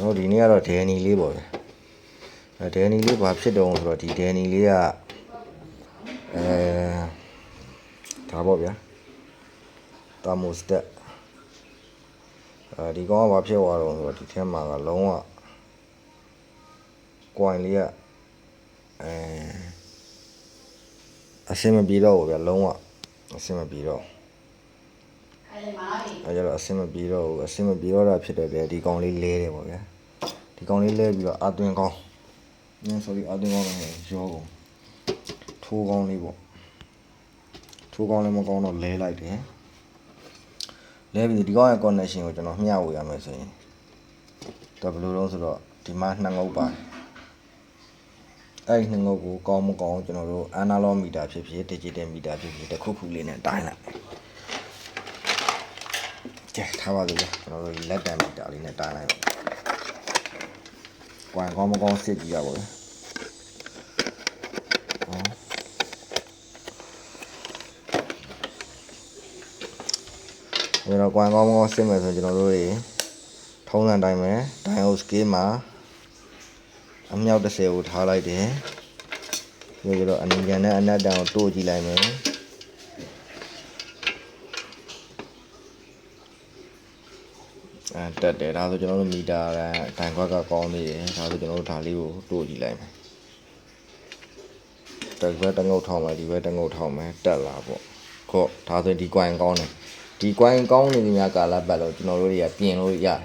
ကျွန်တော်ဒီနေ့ကတော့ဒဲနီလေးပေါ့ဗျအဲဒဲနီလေးဘာဖြစ်တုံးဆိုတော့ဒီဒဲနီလေးကအဲဒါပေါ့ဗျာတာမိုစတက်အဲဒီကောင်ကဘာဖြစ်သွားတော့ဆိုတော့ဒီထဲမှာကလုံးဝကွိုင်လေးကအဲအဆင်မပြေတော့ဘူးဗျာလုံးဝအဆင်မပြေတော့အဲကြတော့အဆင်မပြေတော့ဘူးအဆင်မပြေတော့တာဖြစ်တဲ့အတွက်ဒီကောင်လေးလဲတယ်ပေါ့ဗျာ ဒီကောင်လေးလဲပြီးတော့အသွင်ကောင်းနင်း sorry အသွင်ကောင်းတော့ရောကုန်ထိုးကောင်းလေးပေါ့ထိုးကောင်းလေးမကောင်းတော့လဲလိုက်တယ်လဲပြီးဒီကောင်ရဲ့ connection ကိုကျွန်တော်မျှဝေရမယ်ဆိုရင်တော့ဘယ်လိုလုပ်ဆိုတော့ဒီမှာနှစ်ငုပ်ပါတယ်အဲ့ဒီနှစ်ငုပ်ကိုကောင်းမကောင်းကျွန်တော်တို့ analog meter ဖြစ်ဖြစ် digital meter ဖြစ်ဖြစ်တစ်ခုခုလေးနဲ့တိုင်းလိုက်ကဲထားပါစို့ဗျာကျွန်တော်တို့ဒီလက်တံမီတာလေးနဲ့တားလိုက်ပါ။ ကွန်ကောင်းမကောင်းစစ်ကြည့်ရပါဗျာ။ဟောကျွန်တော်ကွန်ကောင်းမကောင်းစစ်မယ်ဆိုရင်ကျွန်တော်တို့တွေထုံးစံတိုင်းပဲဒိုင်အိုစကေးမှာအမြောက်30ကိုထားလိုက်တယ်။ပြီးတော့အနီကန်နဲ့အနက်တန်ကိုတိုးကြည့်လိုက်မယ်။ အဲတက်တယ်ဒါဆိုကျွန်တော်တို့မီတာတန်ခွက်ကကောင်းနေတယ်ဒါဆိုကျွန်တော်တို့ဒါလေးကိုတို့ကြည့်လိုက်မယ်တက်ဘက်တငုတ်ထောင်းမယ်ဒီဘက်တငုတ်ထောင်းမယ်တက်လာပေါ့ခော့ဒါဆိုရင်ဒီ coin ကောင်းတယ်ဒီ coin ကောင်းနေပြီများကာလပတ်လို့ကျွန်တော်တို့တွေကပြင်လို့ရတယ်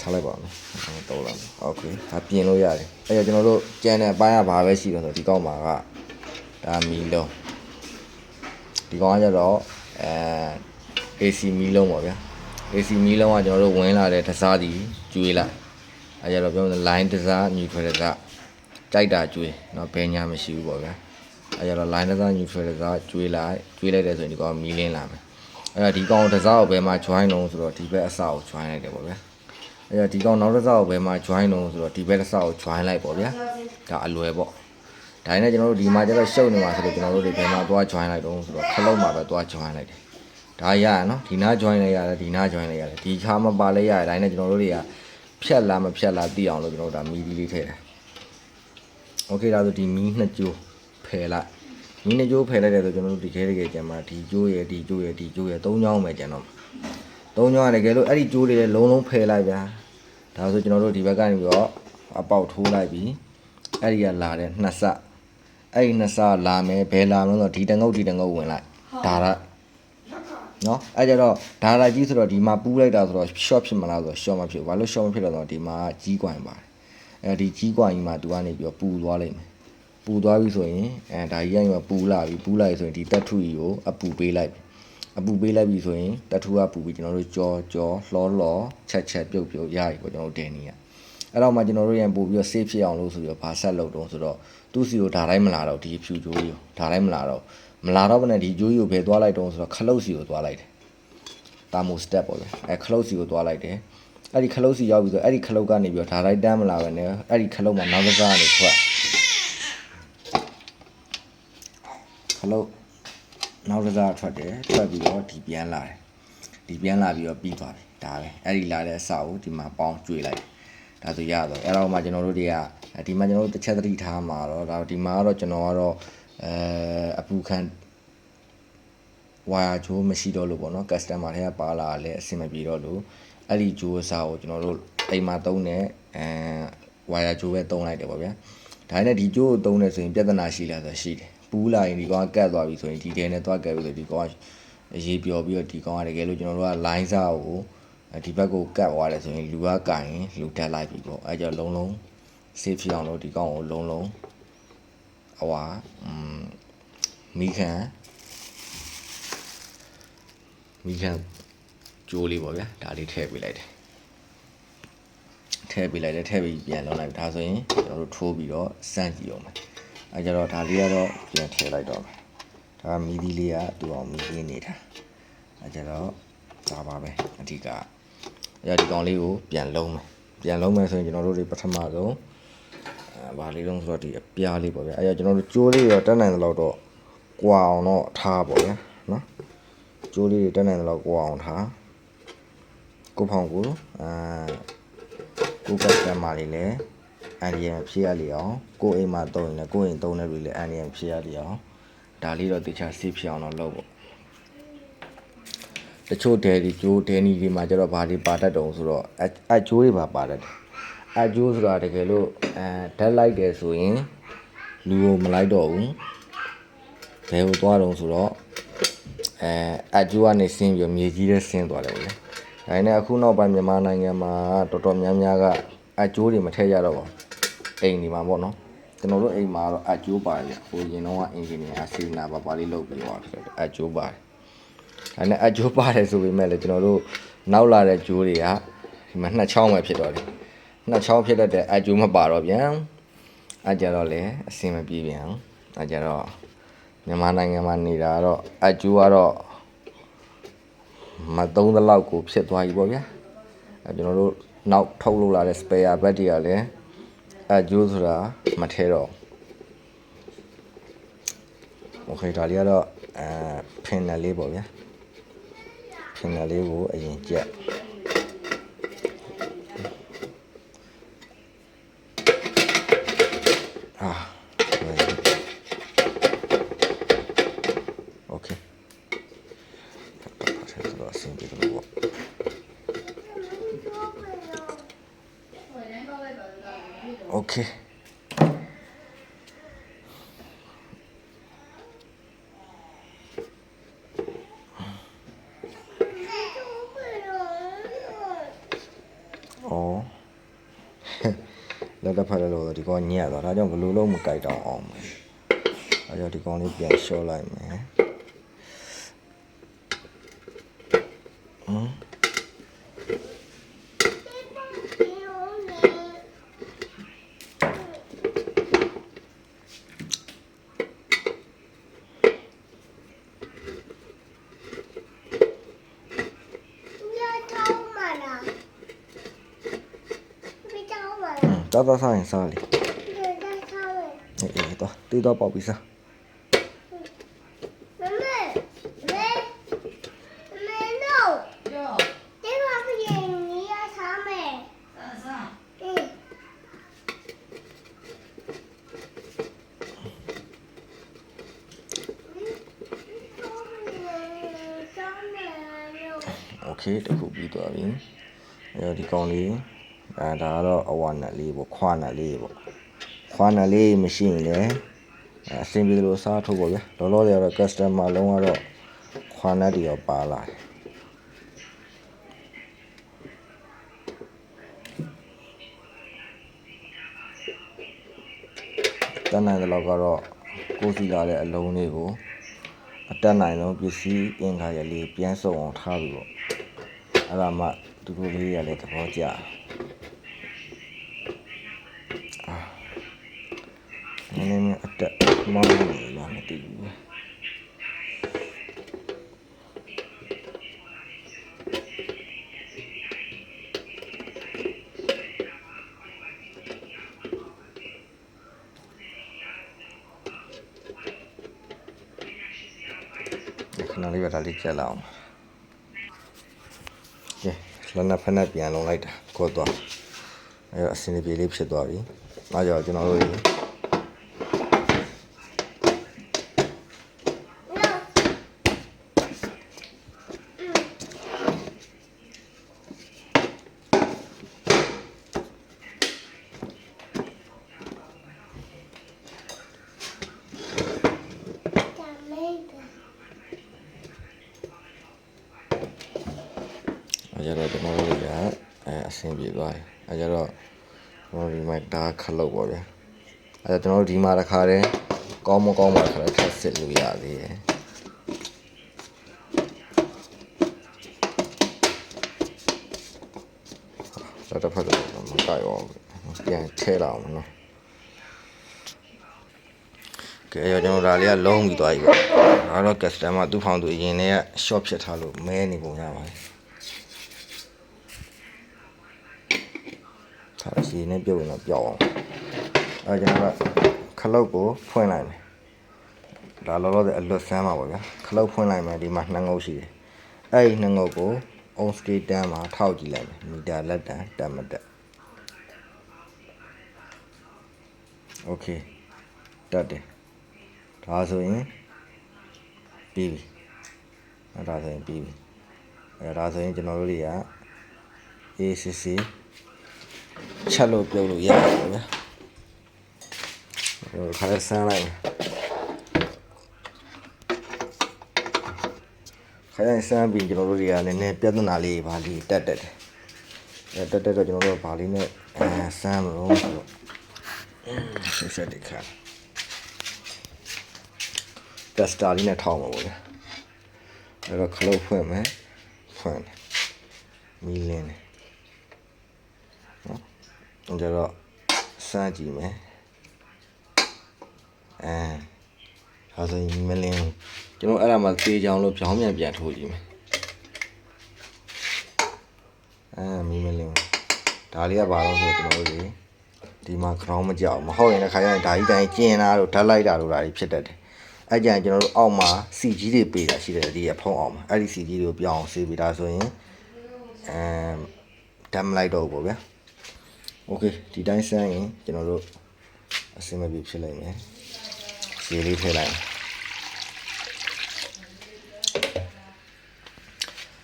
ထားလိုက်ပါမယ်အဲ့တော့လာမယ်โอเคဒါပြင်လို့ရတယ်အဲ့တော့ကျွန်တော်တို့ကျန်တဲ့အပိုင်းကဘာပဲရှိတော့ဆိုဒီကောက်မှာကဒါမီလုံးဒီကောင်ကကျတော့အဲ AC မီးလုံးပေါ့ဗျာ AC မီးလုံးကကျွန်တော်တို့ဝင်လာတဲ့တစားစီကျွေးလိုက်အဲကြတော့ပြောမယ် line တစား neutral တစားကြိုက်တာကျွေးเนาะဘယ်ညာမရှိဘူးပေါ့ဗျာအဲကြတော့ line တစား neutral တစားကျွေးလိုက်ကျွေးလိုက်တယ်ဆိုရင်ဒီကောင်မီးလင်းလာမယ်အဲတော့ဒီကောင်တစားကိုဘယ်မှာ join လုံးဆိုတော့ဒီဘက်အစကို join လိုက်တယ်ပေါ့ဗျာအဲတော့ဒီကောင်နောက်တစ်စကိုဘယ်မှာ join လုံးဆိုတော့ဒီဘက်တစ်စကို join လိုက်ပေါ့ဗျာဒါအလွယ်ပေါ့ဒါနဲ့ကျွန်တော်တို့ဒီမှာကျတော့ရှုပ်နေမှာဆိုတော့ကျွန်တော်တို့ဒီဘယ်မှာသွား join လိုက်တော့ဆိုတော့ခလုံးမှာပဲသွား join လိုက်တယ် ဒါရရနော်ဒီနာ join လိုက်ရတယ်ဒီနာ join လိုက်ရတယ်ဒီခါမပါလဲရတယ်ဒါနဲ့ကျွန်တော်တို့တွေကဖြတ်လာမဖြတ်လာသိအောင်လို့ကျွန်တော်တို့ဒါမီဒီလေးထည့်တယ်โอเคဒါဆိုဒီမီနှစ်ကြိုးဖယ်လိုက်မီနှစ်ကြိုးဖယ်လိုက်တယ်ဆိုကျွန်တော်တို့ဒီခဲတကယ်ကျန်မှာဒီကြိုးရယ်ဒီကြိုးရယ်ဒီကြိုးရယ်သုံးချောင်းပဲကျန်တော့မှာသုံးချောင်းကတကယ်လို့အဲ့ဒီကြိုးတွေလည်းလုံးလုံးဖယ်လိုက်ဗျာဒါဆိုကျွန်တော်တို့ဒီဘက်ကနေပြီးတော့အပေါက်ထိုးလိုက်ပြီးအဲ့ဒီကလာတဲ့နှစ်ဆအဲ့ဒီနှစ်ဆလာမယ်ဘယ်လာမလို့ဆိုတော့ဒီတငုတ်ဒီတငုတ်ဝင်လိုက်ဒါက နော်အဲကြတော့ဒါရာကြီးဆိုတော့ဒီမှာပူးလိုက်တာဆိုတော့ short ဖြစ်မလားဆိုတော့ short မဖြစ်ဘူးဘာလို့ short မဖြစ်လဲဆိုတော့ဒီမှာကြီးကွိုင်ပါတယ်အဲဒီကြီးကွိုင်ကြီးမှာသူကနေပြီးတော့ပူသွားလိုက်မယ်ပူသွားပြီဆိုရင်အဲဒါကြီးကနေပူလာပြီပူလိုက်ဆိုရင်ဒီတက်ထုကြီးကိုအပူပေးလိုက်ပြီအပူပေးလိုက်ပြီဆိုရင်တက်ထုကပူပြီးကျွန်တော်တို့ကြောကြောလှောလှောချက်ချက်ပြုတ်ပြုတ်ရပြီပေါ့ကျွန်တော်တို့တင်နေရအဲ့တော့မှကျွန်တော်တို့ရန်ပို့ပြီးတော့ save ဖြစ်အောင်လို့ဆိုပြီးတော့ဘာဆက်လုပ်တော့ဆိုတော့သူ့စီကိုဒါတိုင်းမလာတော့ဒီဖြူကြိုးကြီးကိုဒါတိုင်းမလာတော့ မလာတော့ဘဲနဲ့ဒီကြိုးကြီးကိုဘယ်သွားလိုက်တော့ဆိုတော့ခလုတ်စီကိုသွားလိုက်တယ်တာမိုစတက်ပေါ့ဗျအဲခလုတ်စီကိုသွားလိုက်တယ်အဲ့ဒီခလုတ်စီရောက်ပြီဆိုအဲ့ဒီခလုတ်ကနေပြီးတော့ဒါလိုက်တန်းမလာပဲねအဲ့ဒီခလုတ်မှာနောက်ကစားကနေထွက်ခလုတ်နောက်ကစားထွက်တယ်ထွက်ပြီးတော့ဒီပြန်လာတယ်ဒီပြန်လာပြီးတော့ပြီးသွားပြီဒါပဲအဲ့ဒီလာတဲ့အစာကိုဒီမှာပေါင်းကျွေးလိုက်ဒါဆိုရတော့အဲ့တော့မှကျွန်တော်တို့တွေကဒီမှာကျွန်တော်တို့တစ်ချက်သတိထားမှာတော့ဒါဒီမှာကတော့ကျွန်တော်ကတော့ အဲအပူခံဝါယာဂျိုးမရှိတော့လို့ပေါ့နော် customer တွေကပါလာလဲအဆင်မပြေတော့လို့အဲ့ဒီဂျိုးအစားကိုကျွန်တော်တို့အိမ်မှာသုံးတဲ့အဲဝါယာဂျိုးပဲသုံးလိုက်တယ်ပေါ့ဗျာဒါနဲ့ဒီဂျိုးကိုသုံးနေဆိုရင်ပြဿနာရှိလားဆိုရှိတယ်ပူးလာရင်ဒီကောင်ကကတ်သွားပြီဆိုရင်ဒီတဲနဲ့သွားကတ်ပြီဆိုဒီကောင်ကရေးပျော်ပြီးတော့ဒီကောင်ကတကယ်လို့ကျွန်တော်တို့က line စားကိုဒီဘက်ကိုကတ်သွားတယ်ဆိုရင်လူကကင်ရင်လူတက်လိုက်ပြီပေါ့အဲကြောင့်လုံးလုံး save ဖြစ်အောင်လို့ဒီကောင်ကိုလုံးလုံးဟွာอืม မိခံမိခံကြိုးလေးပေါ့ဗျာဒါလေးထည့်ပေးလိုက်တယ်ထည့်ပေးလိုက်တယ်ထည့်ပြီးပြန်လုံးလိုက်ဒါဆိုရင်ကျွန်တော်တို့ထိုးပြီးတော့စမ်းကြည့်အောင်မယ်အဲကြတော့ဒါလေးကတော့ပြန်ထည့်လိုက်တော့မယ်ဒါကမီဒီလေးကတူအောင်မီဒီနေတာအဲကြတော့ဒါပါပဲအဓိကအဲဒီကောင်လေးကိုပြန်လုံးမယ်ပြန်လုံးမယ်ဆိုရင်ကျွန်တော်တို့တွေပထမဆုံးအဲဘာလေးလုံးဆိုတော့ဒီအပြားလေးပေါ့ဗျာအဲကျွန်တော်တို့ကြိုးလေးရောတက်နိုင်တဲ့လောက်တော့ ကွာအောင်တော့ထားပေါ့ဗျာနော်ကျိုးလေးတွေတက်နိုင်တယ်လို့ကိုအောင်ထားကိုဖောင်ကိုအာကိုကစတမာတွေလည်းအန်ဒီယံဖြည့်ရလေအောင်ကိုအိမ်မှာတုံးရင်လည်းကိုအိမ်တုံးတဲ့လူလည်းအန်ဒီယံဖြည့်ရလေအောင်ဒါလေးတော့တခြားစီးဖြစ်အောင်တော့လုပ်ပေါ့တချို့ဒဲဒီကျိုးဒဲနီတွေမှာကျတော့ဘာတွေပါတတ်တုံဆိုတော့အအကျိုးတွေပါပါတတ်တယ်အကျိုးဆိုတာတကယ်လို့အဲဓာတ်လိုက်တယ်ဆိုရင်လူကိုမလိုက်တော့ဘူး ဘယ်ကိုသွားတုံဆိုတော့အဲအကျိုးကနေဆင်းပြီးတော့မြေကြီးထဲဆင်းသွားတယ်ဗျာ။ဒါနဲ့အခုနောက်ပိုင်းမြန်မာနိုင်ငံမှာတော်တော်များများကအကျိုးတွေမထည့်ရတော့ပါဘူး။အိမ်ဒီမှာပေါ့နော်။ကျွန်တော်တို့အိမ်မှာတော့အကျိုးပါတယ်ဗျ။ဟိုရင်တော့ကအင်ဂျင်နီယာစီနာပါပါလေးလုပ်ပြီးသွားတယ်အကျိုးပါတယ်။ဒါနဲ့အကျိုးပါတယ်ဆိုပေမဲ့လည်းကျွန်တော်တို့နောက်လာတဲ့ကျိုးတွေကဒီမှာနှစ်ချောင်းပဲဖြစ်တော့တယ်။နှစ်ချောင်းဖြစ်တတ်တဲ့အကျိုးမပါတော့ပြန်။အကြတော့လေအဆင်မပြေပြန်။အကြတော့ မြန်မာနိုင်ငံမှာနေတာကတော့အကျိုးကတော့မသုံးသလောက်ကိုဖြစ်သွားပြီပေါ့ဗျာအဲကျွန်တော်တို့နောက်ထုတ်လုပ်လာတဲ့ spare ဘက်တွေကလည်းအကျိုးဆိုတာမထဲတော့โอเคဒါလေးကတော့အဲဖင်နယ်လေးပေါ့ဗျာဖင်နယ်လေးကိုအရင်ကြက် လက်တစ်ဖက်လည်းလို့ဒီကောင်ညက်သွားဒါကြောင့်ဘယ်လိုလုံးမကြိုက်တော့အောင်မယ်အဲကြောင့်ဒီကောင်လေးပြန်လျှော့လိုက်မယ် တောက်တော့ဆိုင်စားလေအေးအေးတော့တီးတော့ပေါက်ပြီစားโอเคတခုပြီးသွားပြီအဲတော့ဒီကောင်လေး အဲဒါကတော့အဝါနက်လေးပေါ့ခွာနက်လေးပေါ့ခွာနက်လေးမရှိရင်လည်းအဲအဆင်ပြေတယ်လို့စားထုတ်ပေါ့ဗျာလောလောဆယ်ကတော့ customer လုံးကတော့ခွာနက်တွေရောပါလာတယ်တတ်နိုင်တဲ့လောက်ကတော့ကိုယ်စီလာတဲ့အလုံးလေးကိုအတက်နိုင်ဆုံးပစ္စည်းအင်္ဂါရလေးပြန်စုံအောင်ထားပြီးပေါ့အဲ့ဒါမှသူတို့လေးရလည်းသဘောကျတယ် နည်းနည်းများအတက်မောင်းနေလားမသိဘူးခဏလေးပဲဒါလေးကြက်လာအောင်ကဲလနဖက်နဲ့ပြန်လုံးလိုက်တာကိုတော့အဲ့တော့အစင်ပြေလေးဖြစ်သွားပြီအားကြောင့်ကျွန်တော်တို့ရေအဲ့ကြတော့ကျွန်တော်တို့ကအဲအဆင်ပြေသွားပြီအဲ့ကြတော့ကျွန်တော်ဒီမှာဒါခလုတ်ပေါ့ဗျာအဲ့ တော့ကျွန်တော်တို့ဒီမှာတစ်ခါတည်းကောင်းမကောင်းပါတစ်ခါတည်းထပ်စစ်လို့ရသေးတယ်တော့တစ်ဖက်တော့မကြိုက်အောင်ပြန်ထဲလာအောင်နော်ကဲရောကျွန်တော်ဒါလေးကလုံးပြီးသွားပြီပေါ့ဒါတော့ customer သူ့ဖောင်သူအရင်တည်းက short ဖြစ်ထားလို့မဲနေပုံရပါတယ်ဒါစီနဲ့ပြုတ်ရင်တော့ပြောက်အောင် အဲကျွန်တော်ကခလုတ်ကိုဖွင့်လိုက်မယ်ဒါလောလောဆယ်အလွတ်ဆန်းပါပေါ့ဗျာခလုတ်ဖွင့်လိုက်မယ်ဒီမှာနှစ်ငုပ်ရှိတယ်အဲ့ဒီနှစ်ငုပ်ကို on scale တန်းမှာထောက်ကြည့်လိုက်မယ်မီတာလက်တန်းတက်မတက် okay တက်တယ်ဒါဆိုရင်ပြီးပြီအဲ့ဒါဆိုရင်ပြီးပြီအဲ့ဒါဆိုရင်ကျွန်တော်တို့တွေက ACC ချက်လို့ပြုတ်လို့ရတယ်ဗျာ ဟိုခါဆန်းလိုက်မယ်ခါရင်ဆန်းပြီးကျွန်တော်တို့တွေကလည်းနည်းနည်းပြဿနာလေးပါလေးတက်တက်တယ်အဲတက်တက်တော့ကျွန်တော်တို့ကဘာလေးနဲ့အဲဆန်းမလို့ဆိုတော့ဆက်ဆက်ဒီခါတက်စတာလေးနဲ့ထောက်မှာပေါ့ဗျာအဲ့တော့ခလုတ်ဖွင့်မယ်ဖွင့်တယ်မီးလင်းတယ်ကျွန်တော်တော့စမ်းကြည့်မယ် အဲဒါဆိုရင်မလင်းကျွန်တော်အဲ့ဒါမှသေချောင်လို့ဖြောင်းမြန်ပြန်ထိုးကြည့်မယ်အဲမီမလင်းဒါလေးကဘာလို့ဆိုတော့ကျွန်တော်တို့ဒီမှာ ground မကြောက်မဟုတ်ရင်တစ်ခါကျရင်ဒါကြီးတိုင်းကျင်လာလို့ဓာတ်လိုက်တာလို့ဒါကြီးဖြစ်တတ်တယ်အဲ့ကြရင်ကျွန်တော်တို့အောက်မှာ CG တွေပေးတာရှိတယ်ဒီအဖုံးအောင်မှာအဲ့ဒီ CG တွေကိုပြောင်းအောင်ဆေးပေးတာဆိုရင်အဲဓာတ်မလိုက်တော့ဘူးပေါ့ဗျာ Okay ဒီတိုင်းဆန်းရင်ကျွန်တော်တို့အဆင်မပြေဖြစ်နိုင်မယ် ရေလေးထည့်လိုက်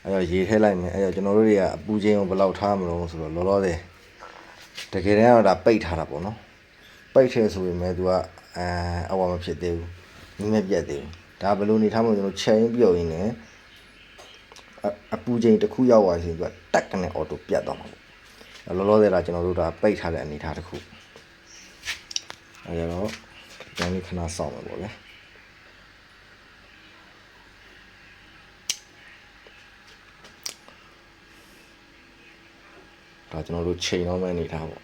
အဲ့တော့ရေထည့်လိုက်မယ်အဲ့တော့ကျွန်တော်တို့တွေကအပူချိန်ကိုဘယ်လောက်ထားမလို့ဆိုတော့လောလောဆယ်တကယ်တမ်းတော့ဒါပိတ်ထားတာပေါ့နော်ပိတ်ထဲဆိုပေမဲ့ तू ကအဲအဝမဖြစ်သေးဘူးမင်းမပြတ်သေးဘူးဒါဘယ်လိုနေထားမလို့ကျွန်တော်ချိန်ပြုတ်ရင်းနဲ့အအပူချိန်တစ်ခုရောက်သွားရင် तू ကတက်ကနေအော်တိုပြတ်သွားမှာပေါ့လောလောဆယ်လာကျွန်တော်တို့ဒါပိတ်ထားတဲ့အနေအထားတစ်ခုအဲဒါတော့ ကျန်လေးခဏစောင့်မယ်ပေါ့ဗျာဒါကျွန်တော်တို့ချိန်တော့မဲ့အနေအထားပေါ့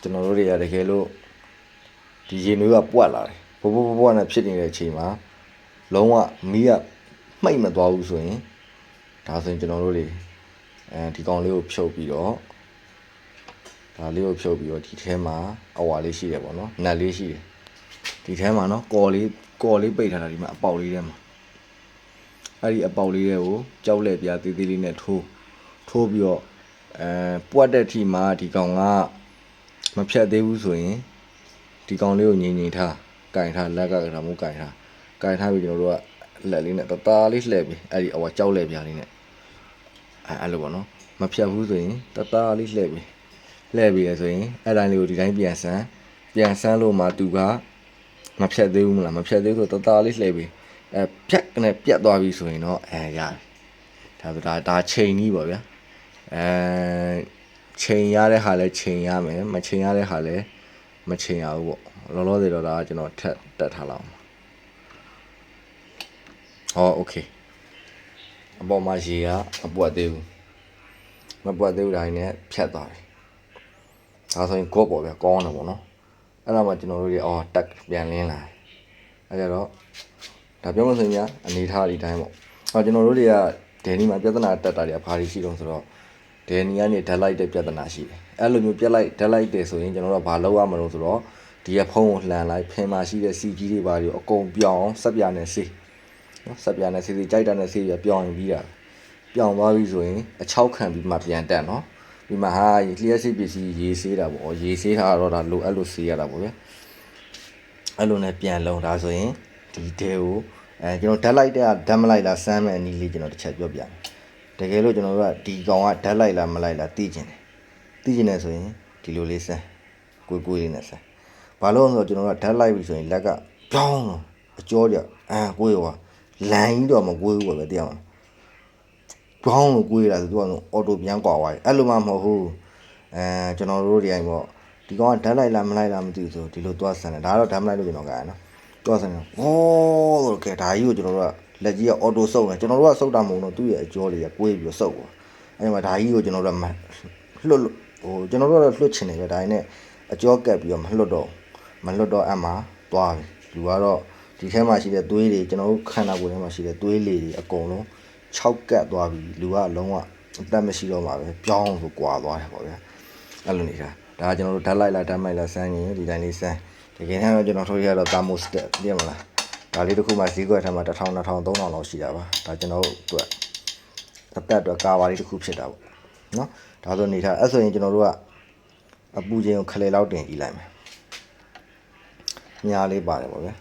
ကျွန်တော်တို့တွေကတကယ်လို့ဒီရေနွေးကပွက်လာတယ်ဘဘဘဘနဲ့ဖြစ်နေတဲ့အချိန်မှာလုံးဝမီးကမှိတ်မသွားဘူးဆိုရင်ဒါဆိုရင်ကျွန်တော်တို့တွေအဲဒီကောင်လေးကိုဖြုတ်ပြီးတော့ ဒါလေးကိုဖြုတ်ပြီးတော့ဒီထဲမှာအဝါလေးရှိတယ်ပေါ့နော်နက်လေးရှိတယ်ဒီထဲမှာနော်ကော်လေးကော်လေးပိတ်ထားတာဒီမှာအပေါက်လေးထဲမှာအဲ့ဒီအပေါက်လေးတွေကိုကြောက်လက်ပြားသေးသေးလေးနဲ့ထိုးထိုးပြီးတော့အဲပွက်တဲ့အထိမှာဒီကောင်ကမဖြတ်သေးဘူးဆိုရင်ဒီကောင်လေးကိုငြိမ်ငြိမ်ထားကင်ထားလက်ကကထားမို့ကင်ထားကင်ထားပြီးကျွန်တော်တို့ကလက်လေးနဲ့တသားလေးလှည့်ပြီးအဲ့ဒီအဝကြောက်လက်ပြားလေးနဲ့အဲအဲ့လိုပေါ့နော်မဖြတ်ဘူးဆိုရင်တသားလေးလှည့်ပြီး လှည့်ပြီးရဆိုရင်အဲ့တိုင်းလေးကိုဒီတိုင်းပြန်ဆန်းပြန်ဆန်းလို့မှသူကမဖြတ်သေးဘူးမလားမဖြတ်သေးဘူးဆိုတသားလေးလှည့်ပြီးအဲဖြတ်ကနေပြတ်သွားပြီဆိုရင်တော့အဲရတယ်ဒါဆိုဒါဒါချိန်ကြီးပေါ့ဗျာအဲချိန်ရတဲ့ဟာလဲချိန်ရမယ်မချိန်ရတဲ့ဟာလဲမချိန်ရဘူးပေါ့လောလောဆယ်တော့ဒါကကျွန်တော်ထက်တက်ထားလောက် ဟောโอเคအပေါ်မှာရေကမပွက်သေးဘူးမပွက်သေးဘူးဒါရင်းနဲ့ဖြတ်သွားပြီ ဒါဆိုရင်ကော့ပေါ့ဗျာကောင်းတယ်ပေါ့နော်အဲ့ဒါမှကျွန်တော်တို့တွေအော်တက်ပြန်လင်းလာအဲ့ကြတော့ဒါပြောမှဆိုရင်ညာအနေထားဒီတိုင်းပေါ့အော်ကျွန်တော်တို့တွေကဒယ်နီမှာပြဿနာတက်တာတွေကဘာတွေရှိတော့ဆိုတော့ဒယ်နီကနေဓာတ်လိုက်တဲ့ပြဿနာရှိတယ်အဲ့လိုမျိုးပြက်လိုက်ဓာတ်လိုက်တယ်ဆိုရင်ကျွန်တော်တို့ကဘာလုပ်ရမလို့ဆိုတော့ဒီရဖုံးကိုလှန်လိုက်ဖင်မှာရှိတဲ့ CG တွေဘာတွေအကုန်ပြောင်းအောင်စက်ပြာနဲ့စေးနော်ဆက်ပြားနဲ့စီစီကြိုက်တာနဲ့စီပြပြောင်းရင်ပြီးတာပြောင်းသွားပြီဆိုရင်အချောက်ခံပြီးမှပြန်တက်နော် ဒီမှာဟာလျှက်စစ်ပစ္စည်းရေးဆေးတာပေါ့ရေးဆေးတာတော့ဒါလိုအဲ့လိုဆေးရတာပေါ့ဗျအဲ့လိုနဲ့ပြန်လုံတာဆိုရင်ဒီတဲကိုအဲကျွန်တော်ဓာတ်လိုက်တဲ့ဓာတ်မလိုက်လားစမ်းမဲ့အနည်းလေးကျွန်တော်တစ်ချက်ပြောပြမယ်တကယ်လို့ကျွန်တော်တို့ကဒီကောင်ကဓာတ်လိုက်လားမလိုက်လားသိကျင်တယ်သိကျင်တယ်ဆိုရင်ဒီလိုလေးစမ်းကိုကိုလေးနဲ့စမ်းဘာလို့လဲဆိုတော့ကျွန်တော်ကဓာတ်လိုက်ပြီဆိုရင်လက်ကပြောင်းတော့အကျော်ကြအာကိုရောလမ်းကြီးတော့မကွေးဘူးပဲတရားမှာ ဘောင်းလို့ကွေးတာဆိုသူကအော်တိုပြန်ကွာသွားတယ်အဲ့လိုမှမဟုတ်ဘူးအဲကျွန်တော်တို့ဒီအိမ်ပေါ့ဒီကောင်ကဓာတ်လိုက်လားမလိုက်လားမသိဘူးဆိုဒီလိုသွားဆန်တယ်ဒါကတော့ဓာတ်မလိုက်လို့ကျွန်တော်ကရနော်သွားဆန်တယ်ဟောဆိုတော့ကဲဒါကြီးကိုကျွန်တော်တို့ကလက်ကြီးကအော်တိုစုပ်တယ်ကျွန်တော်တို့ကစုပ်တာမဟုတ်တော့သူ့ရဲ့အကျော်လေးကကွေးပြီးတော့စုပ်သွားအဲ့မှာဒါကြီးကိုကျွန်တော်တို့ကလွတ်ဟိုကျွန်တော်တို့ကတော့လွတ်ချင်တယ်ပဲဒါနဲ့အကျော်ကက်ပြီးတော့မလွတ်တော့မလွတ်တော့အမှသွားပြီလူကတော့ဒီထဲမှာရှိတဲ့သွေးတွေကျွန်တော်တို့ခန္ဓာကိုယ်ထဲမှာရှိတဲ့သွေးလေတွေအကုန်လုံး 6ကတ်သွားပြီလူကလုံးဝအသက်မရှိတော့မှာပဲပြောင်းဆိုကွာသွားတယ်ပေါ့ဗျာအဲ့လိုနေတာဒါကကျွန်တော်တို့ဓာတ်လိုက်လားဓာတ်မိုက်လားစမ်းရင်ဒီတိုင်းလေးစမ်းတကယ်တမ်းတော့ကျွန်တော်ထုတ်ရတော့ thermostat သိရမလားဒါဒါလေးတစ်ခုမှဈေးကွက်ထဲမှာ1000 2000 3000လောက်ရှိတာပါဒါကျွန်တော်တို့အတွက်အသက်အတွက်ကာဝါလေးတစ်ခုဖြစ်တာပေါ့နော်ဒါဆိုနေထားအဲ့ဆိုရင်ကျွန်တော်တို့ကအပူချိန်ကိုခလေလောက်တင်ကြည့်လိုက်မယ်ညာလေးပါတယ်ပေါ့ဗျာ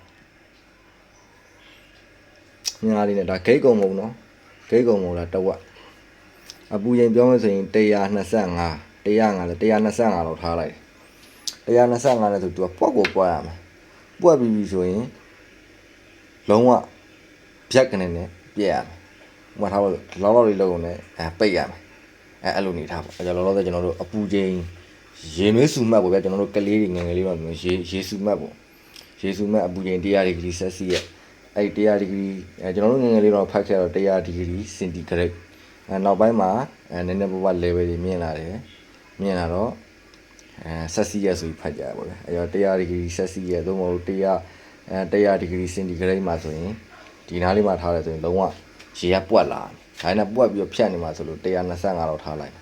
ညာလေးနဲ့ဒါဂိတ်ကုံမုံနော် ဂိတ်ကုံမုံလားတစ်ဝက်အပူချိန်ပြောမယ်ဆိုရင်125 105လဲ125လောက်ထားလိုက်တယ်125နဲ့ဆိုသူကပွက်ကိုပွက်ရမယ်ပွက်ပြီးပြီဆိုရင်လုံးဝဖြတ်ကနေနဲ့ပြက်ရမယ်ဥပမာထားပါလောက်လောက်လေးလုံးလုံးနဲ့အဲပိတ်ရမယ်အဲအဲ့လိုနေထားပေါ့အဲကြောင့်လောလောဆယ်ကျွန်တော်တို့အပူချိန်ရေနွေးစုမှတ်ပေါ့ဗျာကျွန်တော်တို့ကလေးတွေငယ်ငယ်လေးတော့ရေရေစုမှတ်ပေါ့ရေစုမှတ်အပူချိန်100ဒီဂရီဆက်စီရဲ့ အဲ့ဒီ100ဒီဂရီအဲကျွန်တော်တို့ငယ်ငယ်လေးတော့ဖတ်ခဲ့တော့100ဒီဂရီစင်တီဂရိတ်အဲနောက်ပိုင်းမှာအဲနည်းနည်းပေါ်ပေါ် level တွေမြင်လာတယ်မြင်လာတော့အဲဆက်စီရဲ့ဆိုပြီးဖတ်ကြရပါဗျာအဲတော့100ဒီဂရီဆက်စီရဲ့သို့မဟုတ်100အဲ100ဒီဂရီစင်တီဂရိတ်မှာဆိုရင်ဒီနားလေးမှာထားတယ်ဆိုရင်လုံးဝရေကပွက်လာဒါနဲ့ပွက်ပြီးတော့ဖြတ်နေမှာဆိုလို့125လောက်ထားလိုက်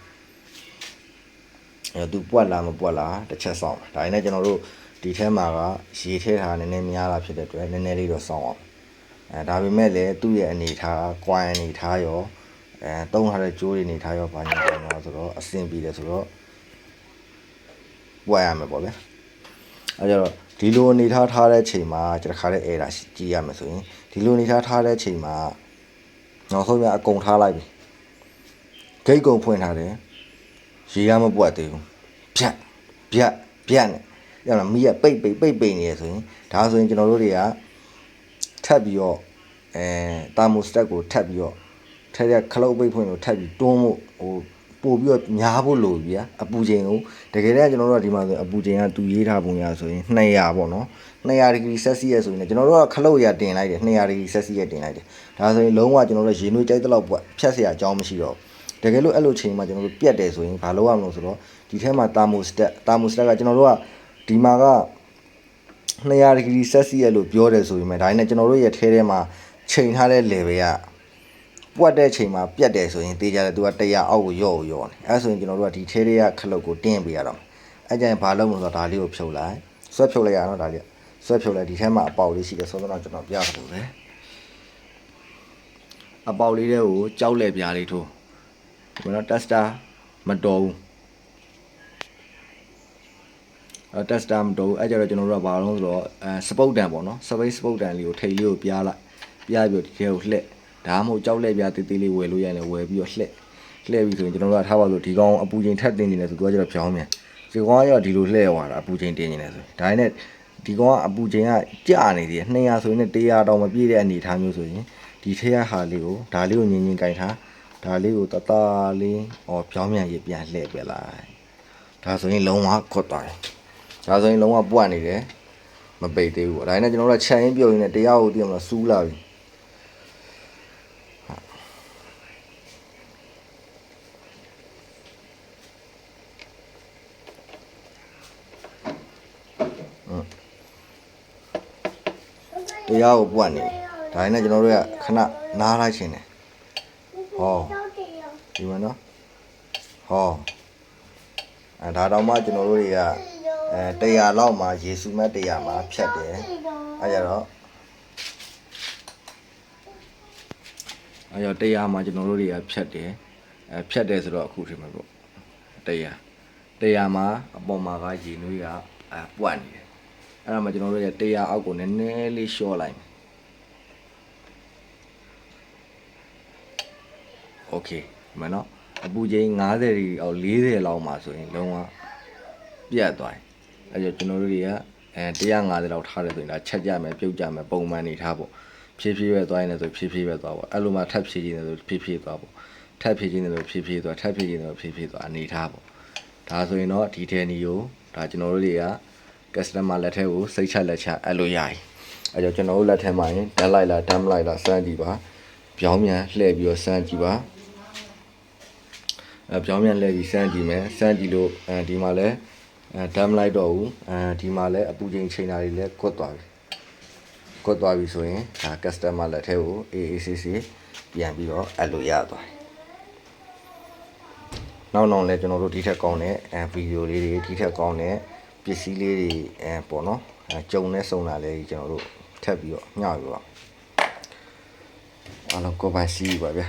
အဲသူပွက်လာမပွက်လာတစ်ချက်ဆောင်ဒါနဲ့ကျွန်တော်တို့ဒီထဲမှာကရေထဲထားနည်းနည်းများလာဖြစ်တဲ့အတွက်နည်းနည်းလေးတော့ဆောင်အောင် အဲဒါပေမဲ့လည်းသူ့ရဲ့အနေထားကွိုင်းအနေထားရောအဲတုံးထားတဲ့ကြိုးတွေအနေထားရောဘာညာဘာညာဆိုတော့အဆင်ပြေတယ်ဆိုတော့ပွက်ရမယ်ပေါ့ဗျာအဲကြတော့ဒီလိုအနေထားထားတဲ့ချိန်မှာကျွန်တော်ခါတဲ့ error ကြည့်ရမယ်ဆိုရင်ဒီလိုအနေထားထားတဲ့ချိန်မှာနောက်ဆုံးရအကုန်ထားလိုက်ပြီဂိတ်ကုံဖွင့်ထားတယ်ရေကမပွက်သေးဘူးဖြတ်ဖြတ်ဖြတ်နဲ့ရလားမီးကပိတ်ပိတ်ပိတ်ပိတ်နေရဆိုရင်ဒါဆိုရင်ကျွန်တော်တို့တွေက ထပ်ပြီးတော့အဲတာမိုစတက်ကိုထပ်ပြီးတော့ထက်တဲ့ခလုတ်ပိတ်ဖွင့်ကိုထပ်ပြီးတွန်းဖို့ဟိုပို့ပြီးတော့များဖို့လိုပြီဗျာအပူချိန်ကိုတကယ်တည်းကျွန်တော်တို့ကဒီမှာဆိုအပူချိန်ကသူရေးထားပုံရဆိုရင်200ပေါ့နော်200ဒီဂရီဆက်စီရဲ့ဆိုရင်ကျွန်တော်တို့ကခလုတ်ရတင်လိုက်တယ်200ဒီဂရီဆက်စီရဲ့တင်လိုက်တယ်ဒါဆိုရင်လုံးဝကျွန်တော်တို့ရေနွေးကြိုက်တဲ့လောက်ပွက်ဖြတ်เสียအကြောင်းမရှိတော့တကယ်လို့အဲ့လိုချိန်မှာကျွန်တော်တို့ပြတ်တယ်ဆိုရင်ဘာလုပ်ရမလို့ဆိုတော့ဒီထဲမှာတာမိုစတက်တာမိုစတက်ကကျွန်တော်တို့ကဒီမှာက 200ဒီဂရီဆက်စီရဲ့လို့ပြောတယ်ဆိုရင်ဒါနဲ့ကျွန်တော်တို့ရဲ့ထဲထဲမှာချိန်ထားတဲ့ level ကပွက်တဲ့ချိန်မှာပြတ်တယ်ဆိုရင်တေးကြတယ်သူက100အောက်ကိုယော့ကိုယော့နေအဲဆိုရင်ကျွန်တော်တို့ကဒီထဲတွေကခလုတ်ကိုတင်းပေးရတော့အဲကြရင်ဘာလုပ်မလို့ဆိုတော့ဒါလေးကိုဖြုတ်လိုက်ဆွဲဖြုတ်လိုက်ရအောင်ဒါလေးဆွဲဖြုတ်လိုက်ဒီထဲမှာအပေါက်လေးရှိတယ်ဆိုတော့ကျွန်တော်ပြပါလို့လေအပေါက်လေးတွေကိုကြောက်လက်ပြားလေးထိုးဒီမှာတက်စတာမတော်ဘူး အဲတက်စတာမတော်ဘူးအဲကြတော့ကျွန်တော်တို့ကဘာလို့လဲဆိုတော့အဲစပုတ်တန်ပေါ့နော်စပိတ်စပုတ်တန်လေးကိုထိတ်လေးကိုပြားလိုက်ပြားပြီးတော့ဒီထဲကိုလှက်ဒါမှမဟုတ်ကြောက်လက်ပြားတေးသေးလေးဝယ်လို့ရရင်လည်းဝယ်ပြီးတော့လှက်လှည့်ပြီဆိုရင်ကျွန်တော်တို့ကထားပါလို့ဒီကောင်အပူချိန်ထက်တင်နေတယ်ဆိုတော့ကျတော့ဖြောင်းမြန်ဒီကောင်ကရောဒီလိုလှည့်သွားတာအပူချိန်တင်နေတယ်ဆိုရင်ဒါနဲ့ဒီကောင်ကအပူချိန်ကကြာနေသေးတယ်200ဆိုရင်100တောင်မပြည့်တဲ့အနေအထားမျိုးဆိုရင်ဒီထက်ဟာလေးကိုဒါလေးကိုညင်ညင်ကြိုင်ထားဒါလေးကိုတတလေးဟောဖြောင်းမြန်ရေးပြန်လှည့်ပြလိုက်ဒါဆိုရင်လုံးဝခွတ်သွားတယ် ဒါဆိုရင်လုံးဝပွတ်နေတယ်မပိတ်သေးဘူးဒါနဲ့ကျွန်တော်တို့ကခြံရင်းပြုတ်ရင်းနဲ့တရားကိုတည်အောင်လို့စူးလာပြီတရားကိုပွတ်နေတယ်ဒါနဲ့ကျွန်တော်တို့ကခဏနားလိုက်ခြင်းတယ်ဟောဒီမှာနော်ဟောအဲဒါတော့မှကျွန်တော်တို့တွေက အဲတရားလောက်မှယေရှုမတ်တရားမှာဖြတ်တယ်အဲကြတော့အဲကြတရားမှာကျွန်တော်တို့တွေကဖြတ်တယ်အဲဖြတ်တယ်ဆိုတော့အခုထင်မှာပေါ့တရားတရားမှာအပေါ်မှာကရေနွေးကအဲပွတ်နေတယ် အဲ့ဒါမှကျွန်တော်တို့ရတရားအောက်ကိုနည်းနည်းလေးလျှော့လိုက်မယ်โอเคဒီမှာနော်အပူချိန်90ဒီအောက်40လောက်မှာဆိုရင်လုံးဝပြတ်သွားတယ် အဲ့ကြောင့်ကျွန်တော်တို့တွေကအဲ150လောက်ထားတယ်ဆိုရင်ဒါချက်ကြမယ်ပြုတ်ကြမယ်ပုံမှန်နေထားပေါ့ဖြည်းဖြည်းပဲသွားရင်လည်းဆိုဖြည်းဖြည်းပဲသွားပေါ့အဲ့လိုမှထပ်ဖြည်းချင်းလည်းဆိုဖြည်းဖြည်းသွားပေါ့ထပ်ဖြည်းချင်းလည်းဆိုဖြည်းဖြည်းသွားထပ်ဖြည်းချင်းလည်းဆိုဖြည်းဖြည်းသွားအနေထားပေါ့ဒါဆိုရင်တော့ဒီထဲနီကိုဒါကျွန်တော်တို့တွေက customer လက်ထဲကိုစိတ်ချလက်ချအဲ့လိုရည်အဲကြောင့်ကျွန်တော်တို့လက်ထဲမှာရင်ဓာတ်လိုက်လားဓာတ်မလိုက်လားစမ်းကြည့်ပါပြောင်းမြန်လှည့်ပြီးတော့စမ်းကြည့်ပါအဲပြောင်းမြန်လှည့်ပြီးစမ်းကြည့်မယ်စမ်းကြည့်လို့အဲဒီမှာလဲ အဲဓာတ်မလိုက်တော့ဘူးအဲဒီမှာလဲအပူချိန်ချိန်တာတွေလဲကွတ်သွားပြီကွတ်သွားပြီဆိုရင်ဒါ customer လက်ထဲကို AACC ပြန်ပြီးတော့အဲ့လိုရသွားတယ်နောက်နောက်လဲကျွန်တော်တို့ဒီထက်ကောင်းတဲ့အဲဗီဒီယိုလေးတွေဒီထက်ကောင်းတဲ့ပစ္စည်းလေးတွေအဲပေါ့နော်အဲကြုံနဲ့စုံတာလေးကျွန်တော်တို့ထထပ်ပြီးတော့ညှောက်ပြီးတော့အားလုံးကိုယ်ပိုင်စီးပါဗျာ